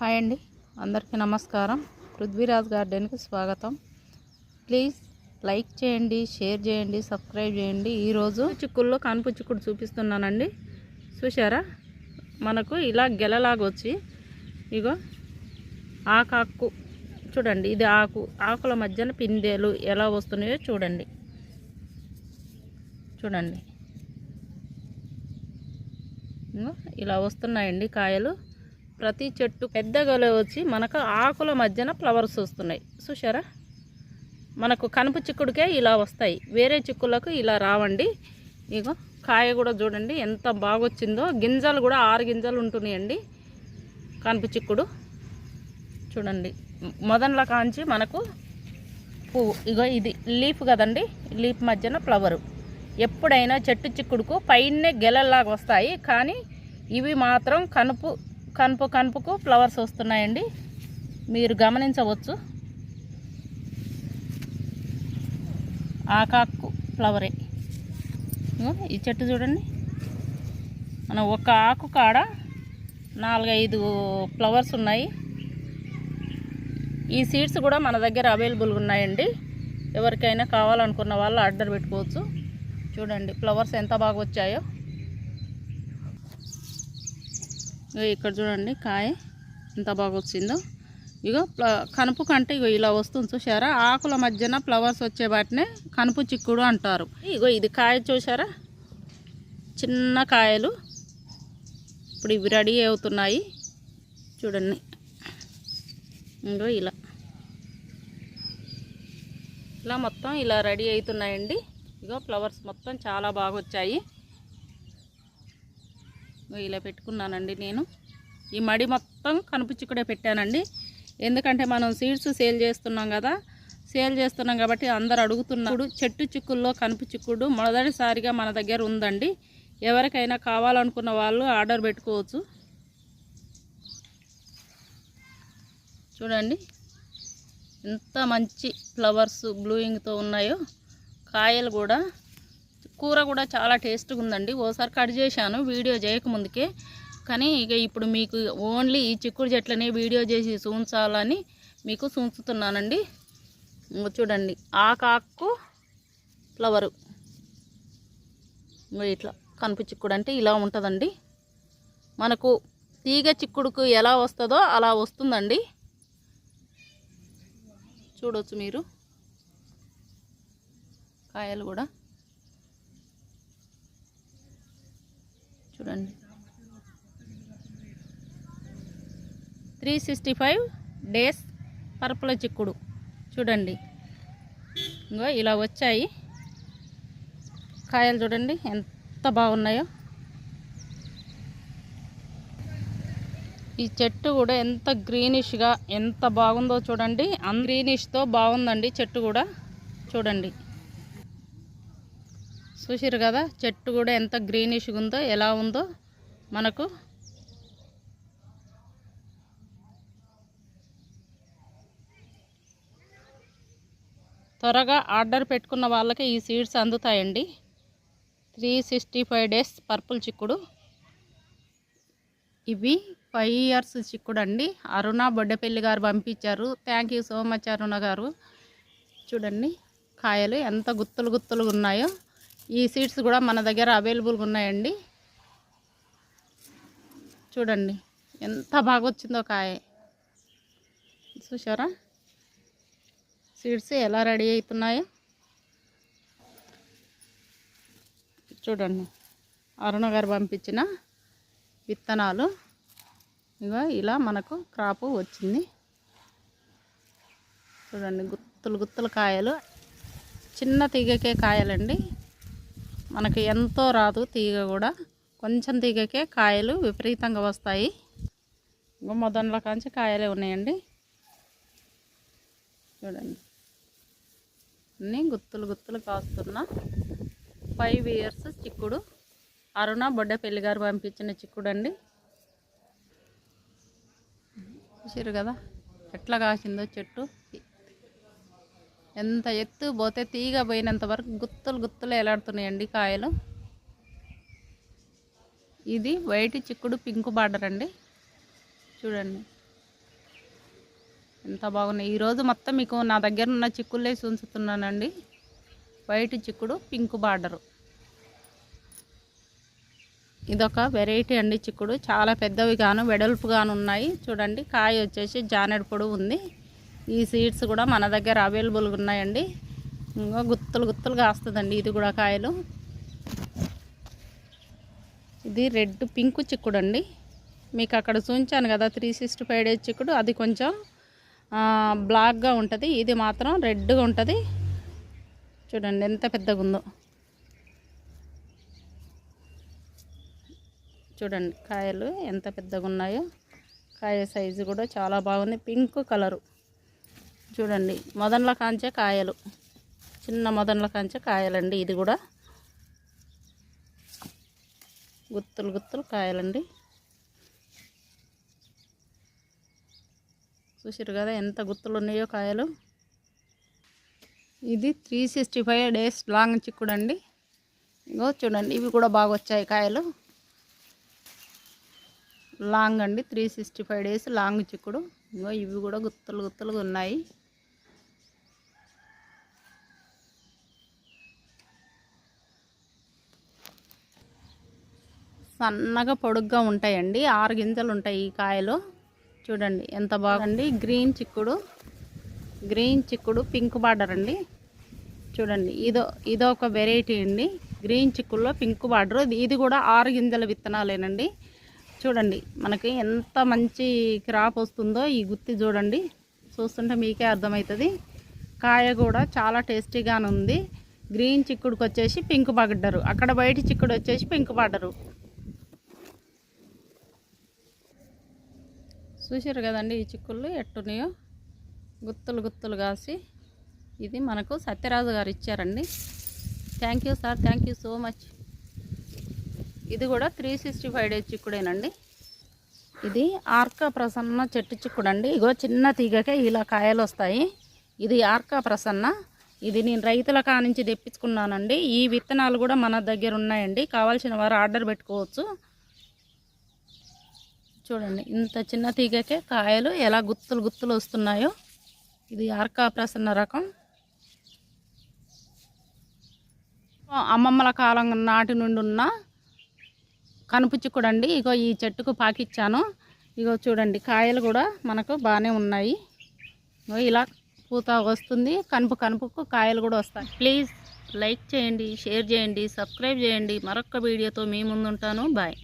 Hi అండి. అందరికీ నమస్కారం. పృథ్వీరాజ్ గార్డెన్కి స్వాగతం. ప్లీజ్ లైక్ చేయండి షేర్ చేయండి సబ్స్క్రైబ్ చేయండి. ఈరోజు చిక్కుల్లో కానుపు చిక్కుడు చూపిస్తున్నానండి. చూసారా మనకు ఇలా గెలలాగా వచ్చి ఇగో ఆకాకు చూడండి ఇది ఆకు ఆకుల మధ్యన పిందెలు ఎలా వస్తున్నాయో చూడండి. చూడండి. ఇలా వస్తున్నాయండి కాయలు. ప్రతి చెట్టు పెద్దగా వచ్చి మనకు ఆకుల మధ్యన ఫ్లవర్స్ వస్తున్నాయి. చూసారా మనకు కనుపు చిక్కుడుకే ఇలా వస్తాయి. వేరే చిక్కులకు ఇలా రావండి. ఇగో కాయ కూడా చూడండి ఎంత బాగొచ్చిందో. గింజలు కూడా ఆరు గింజలు ఉంటున్నాయండి. కనుపు చిక్కుడు. చూడండి. మొదన్ల కాంచి మనకు పువ్వు ఇగో ఇది లీఫ్ కదండి. లీఫ్ మధ్యన ఫ్లవరు. ఎప్పుడైనా చెట్టు చిక్కుడుకు పైనే గెలల్లాగా వస్తాయి. కానీ ఇవి మాత్రం కనుపు కనుపు కనుపుకు ఫ్లవర్స్ వస్తున్నాయండి. మీరు గమనించవచ్చు. ఆకాకు ఫ్లవరే. ఈ చెట్టు చూడండి. మనం ఒక ఆకు కాడ నాలుగైదు ఫ్లవర్స్ ఉన్నాయి. ఈ సీడ్స్ కూడా మన దగ్గర అవైలబుల్గా ఉన్నాయండి. ఎవరికైనా కావాలనుకున్న వాళ్ళు ఆర్డర్ పెట్టుకోవచ్చు. చూడండి ఫ్లవర్స్ ఎంత బాగా వచ్చాయో ఇగో ఇక్కడ చూడండి కాయ ఎంత బాగా వచ్చిందో. ఇగో ప్ల- కనుపు కంటే ఇగో ఇలా వస్తుంది చూసారా ఆకుల మధ్యన ఫ్లవర్స్ వచ్చే వాటినే కనుపు చిక్కుడు అంటారు. ఇగో ఇది కాయ చూసారా చిన్న కాయలు. ఇప్పుడు ఇవి రెడీ అవుతున్నాయి. చూడండి. ఇంకో ఇలా. ఇలా మొత్తం ఇలా రెడీ అవుతున్నాయండి. ఇగో ఫ్లవర్స్ మొత్తం చాలా బాగా వచ్చాయి. ఇలా పెట్టుకున్నానండి నేను. ఈ మడి మొత్తం కనుపు చిక్కుడే పెట్టానండి. ఎందుకంటే మనం సీడ్స్ సేల్ చేస్తున్నాం కదా సేల్ చేస్తున్నాం కాబట్టి అందరు అడుగుతున్నప్పుడు చెట్టు చిక్కుల్లో కనుపు చిక్కుడు మొదటిసారిగా మన దగ్గర ఉందండి. ఎవరికైనా కావాలనుకున్న వాళ్ళు ఆర్డర్ పెట్టుకోవచ్చు. చూడండి ఎంత మంచి ఫ్లవర్స్ బ్లూయింగ్తో ఉన్నాయో కాయలు కూడా కూర కూడా చాలా టేస్ట్గా ఉందండి ఓసారి కట్ చేశాను వీడియో చేయకముందుకే. కానీ ఇక ఇప్పుడు మీకు ఓన్లీ ఈ చిక్కుడు చెట్లనే వీడియో చేసి చూంచాలని మీకు చూంచుతున్నానండి చూడండి ఆకాకు ఫ్లవరు. ఇట్లా కనుపు చిక్కుడు అంటే ఇలా ఉంటుందండి. మనకు తీగ చిక్కుడుకు ఎలా వస్తుందో అలా వస్తుందండి. చూడవచ్చు మీరు. కాయలు కూడా. చూడండి. Three sixty five days purple చిక్కుడు. చూడండి. ఇంకో ఇలా వచ్చాయి. కాయలు చూడండి ఎంత బాగున్నాయో. ఈ చెట్టు కూడా ఎంత గ్రీనిష్గా ఎంత బాగుందో చూడండి. అన్ గ్రీనిష్తో బాగుందండి చెట్టు కూడా. చూడండి. చూసారు కదా? చెట్టు కూడా ఎంత గ్రీనిష్గా ఉందో ఎలా ఉందో మనకు. త్వరగా ఆర్డర్ పెట్టుకున్న వాళ్ళకి ఈ seeds అందుతాయండి. Three sixty five days purple చిక్కుడు. ఇవి ఫైవ్ ఇయర్స్ చిక్కుడు అండి అరుణ బొడ్డపల్లి గారు పంపించారు. Thank you so much Aruna garu. చూడండి కాయలు ఎంత గుత్తులు గుత్తులు ఉన్నాయో. ఈ సీడ్స్ కూడా మన దగ్గర అవైలబుల్గా ఉన్నాయండి. చూడండి ఎంత బాగా వచ్చిందో కాయ. చూసారా సీడ్స్ ఎలా రెడీ అవుతున్నాయో. చూడండి అరుణ గారు పంపించిన విత్తనాలు. ఇగో ఇలా మనకు క్రాపు వచ్చింది. చూడండి గుత్తులు గుత్తులు కాయలు. చిన్న తీగకే కాయలండి. మనకి ఎంతో రాదు తీగ కూడా. కొంచెం తీగకే కాయలు విపరీతంగా వస్తాయి. ఇంకో కాంచి కాయలే ఉన్నాయండి. చూడండి. అన్నీ గుత్తులు గుత్తులు కాస్తున్న ఫైవ్ ఇయర్స్ చిక్కుడు. అరుణ బొడ్డపల్లి గారు పంపించిన చిక్కుడు అండి చూసారు కదా? ఎట్లా కాసిందో చెట్టు. ఎంత ఎత్తు పోతే తీగ పోయినంత వరకు గుత్తులు గుత్తులు ఎలాడుతున్నాయండి కాయలు. ఇది వైట్ చిక్కుడు పింక్ బార్డర్ అండి. చూడండి. ఎంత బాగున్నాయి. ఈరోజు మొత్తం మీకు నా దగ్గర ఉన్న చిక్కులే ఉంచుతున్నానండి వైట్ చిక్కుడు పింక్ బార్డరు. ఇదొక వెరైటీ అండి చిక్కుడు. చాలా పెద్దవి గాను వెడల్పుగాను ఉన్నాయి. చూడండి కాయ వచ్చేసి జానెడు పొడవు ఉంది. ఈ సీడ్స్ కూడా మన దగ్గర అవైలబుల్గా ఉన్నాయండి. ఇంకా గుత్తులు గుత్తులు కాస్తుందండి. ఇది కూడా కాయలు. ఇది రెడ్ పింక్ చిక్కుడు అండి. మీకు అక్కడ చూపించాను కదా త్రీ సిక్స్టీ ఫైవ్ డేస్ చిక్కుడు. అది కొంచెం బ్లాక్గా ఉంటుంది. ఇది మాత్రం రెడ్గా ఉంటుంది. చూడండి ఎంత పెద్దగా ఉందో. చూడండి కాయలు ఎంత పెద్దగా ఉన్నాయో. కాయ సైజు కూడా చాలా బాగుంది. Pink colour. చూడండి మొదన్ల కాంచే కాయలు. చిన్న మొదన్ల కాంచే కాయలండి ఇది కూడా. గుత్తులు గుత్తులు కాయలండి. చూసారు కదా ఎంత గుత్తులు ఉన్నాయో కాయలు. ఇది three sixty five days long చిక్కుడు అండి ఇగో చూడండి ఇవి కూడా బాగా వచ్చాయి కాయలు. లాంగ్ అండి three sixty five days long చిక్కుడు. ఇంకో ఇవి కూడా గుత్తులు గుత్తులుగా ఉన్నాయి. సన్నగా పొడుగ్గా ఉంటాయండి. ఆరు గింజలు ఉంటాయి ఈ కాయలు. చూడండి ఎంత బాగుంది గ్రీన్ చిక్కుడు గ్రీన్ చిక్కుడు పింక్ బార్డర్ అండి. చూడండి ఇదో ఇదో ఒక వెరైటీ అండి. గ్రీన్ చిక్కుల్లో పింక్ బార్డర్. ఇది కూడా ఆరు గింజల విత్తనాలేనండి. చూడండి మనకి ఎంత మంచి క్రాప్ వస్తుందో ఈ గుత్తి చూడండి. చూస్తుంటే మీకే అర్థమవుతుంది. కాయ కూడా చాలా టేస్టీగానే ఉంది గ్రీన్ చిక్కుడుకు వచ్చేసి పింక్ బార్డరు. అక్కడ బయట చిక్కుడు వచ్చేసి పింక్ బార్డరు. చూసారు కదండి ఈ చిక్కుళ్ళు ఎట్టున్నాయో? గుత్తులు గుత్తులు కాసి ఇది మనకు సత్యరాజు గారు ఇచ్చారండి. Thank you sir thank you so much ఇది కూడా త్రీ సిక్స్టీ ఫైవ్ డేస్ చిక్కుడేనండి. ఇది ఆర్కా ప్రసన్న చెట్టు చిక్కుడు అండి ఇగో చిన్న తీగకే ఇలా కాయలు వస్తాయి ఇది ఆర్కా ప్రసన్న. ఇది నేను రైతుల కానించి తెప్పించుకున్నానండి. ఈ విత్తనాలు కూడా మన దగ్గర ఉన్నాయండి. కావాల్సిన వారు ఆర్డర్ పెట్టుకోవచ్చు. చూడండి ఇంత చిన్న తీగకే కాయలు ఎలా గుత్తులు గుత్తులు వస్తున్నాయో. ఇది ఆర్కా ప్రసన్న రకం. అమ్మమ్మల కాలం నాటి నుండి ఉన్న కనుపు చిక్కుడండి. ఇగో ఈ చెట్టుకు పాకిచ్చాను. ఇగో చూడండి కాయలు కూడా మనకు బాగానే ఉన్నాయి. ఇగో ఇలా పూత వస్తుంది కనుపు కనుపుకు కాయలు కూడా వస్తాయి. ప్లీజ్ లైక్ చేయండి షేర్ చేయండి సబ్స్క్రైబ్ చేయండి. మరొక వీడియోతో మీ ముందుంటాను. బాయ్.